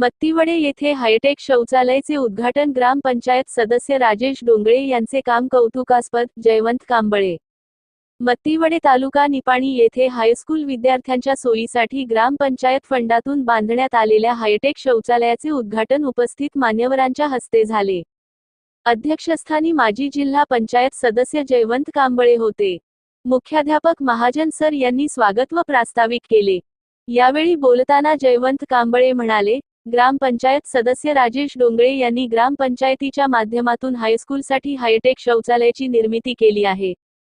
मत्तीवडे येथे हायटेक शौचालयचे उद्घाटन ग्रामपंचायत सदस्य राजेश डोंगळे यांचे काम कौतुकास्पद जयवंत कांबळे. मत्तीवडे तालुका निपाणी येथे हायस्कूल विद्यार्थ्यांच्या सोयीसाठी ग्रामपंचायत फंडातून बांधण्यात आलेल्या हायटेक शौचालयाचे उद्घाटन उपस्थित मान्यवरांच्या हस्ते झाले. अध्यक्षस्थानी माजी जिल्हा पंचायत सदस्य जयवंत कांबळे होते. मुख्याध्यापक महाजन सर यांनी स्वागत व प्रास्ताविक केले. यावेळी बोलताना जयवंत कांबळे म्हणाले ग्रामपंचायत सदस्य राजेश डोंगळे यांनी ग्रामपंचायतीच्या माध्यमातून हायस्कूलसाठी हायटेक शौचालयाची निर्मिती केली आहे.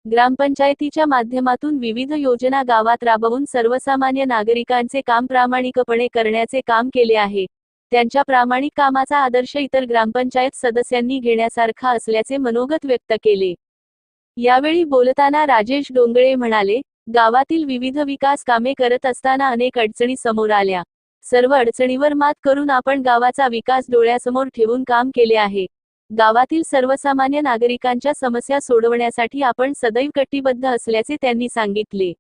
ग्रामपंचायतीच्या माध्यमातून विविध योजना गावात राबवून सर्वसामान्य नागरिकांचे काम प्रामाणिकपणे करण्याचे काम केले आहे. त्यांच्या प्रामाणिक कामाचा आदर्श इतर ग्रामपंचायत सदस्यांनी घेण्यासारखा असल्याचे मनोगत व्यक्त केले. यावेळी बोलताना राजेश डोंगळे म्हणाले गावातील विविध विकास कामे करत असताना अनेक अडचणी समोर आल्या. सर्व अडचणीवर मात करून आपण गावाचा विकास डोळ्यासमोर ठेवून काम केले आहे. गावातील सर्वसामान्य नागरिकांच्या समस्या सोडवण्यासाठी आपण सदैव कटिबद्ध असल्याचे त्यांनी सांगितले.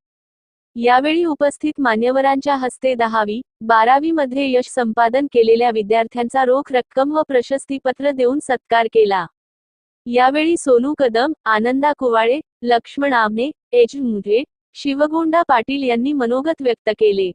यावेळी उपस्थित मान्यवरांच्या हस्ते दहावी बारावी मध्ये यश संपादन केलेल्या विद्यार्थ्यांचा रोख रक्कम व प्रशस्तीपत्र देऊन सत्कार केला. यावेळी सोनू कदम आनंदा कुवाळे लक्ष्मण आमने एज मुरे शिवगोंडा पाटील यांनी मनोगत व्यक्त केले.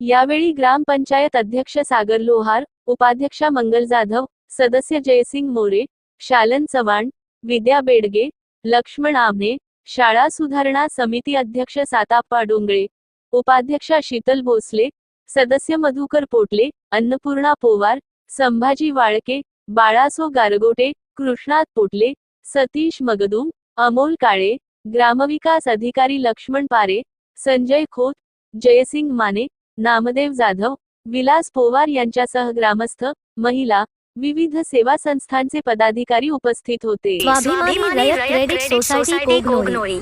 यावेळी ग्रामपंचायत अध्यक्ष सागर लोहार उपाध्यक्षा मंगल जाधव सदस्य जयसिंग मोरे शालन चव्हाण विद्या बेडगे लक्ष्मण आमने शाळा सुधारणा समिती अध्यक्ष साताप्पा डोंगळे उपाध्यक्षा शीतल भोसले सदस्य मधुकर पोटले अन्नपूर्णा पोवार संभाजी वाळके बाळासो गारगोटे कृष्णात पोटले सतीश मगदूम अमोल काळे ग्रामविकास अधिकारी लक्ष्मण पारे संजय खोत जयसिंग माने नामदेव जाधव विलास पोवार यांच्यासह ग्रामस्थ महिला विविध सेवा संस्थांचे पदाधिकारी उपस्थित होते. स्वाभिमानी रयत क्रेडिट सोसायटी कोगनोळी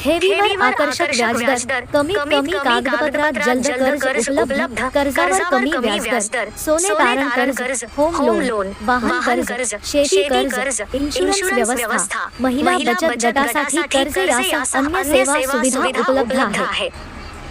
ठेवीवर आकर्षक व्याजदर कमीत कमी कागदपत्रात जलद कर्ज उपलब्ध कर्जावर कमी व्याजदर सोने तारण कर्ज होम लोन वाहन कर्ज शेती कर्ज इन्शुरन्स व्यवस्था महिला बचत गटासाठी कर्ज यासह अन्य सेवा सुविधा उपलब्ध आहेत.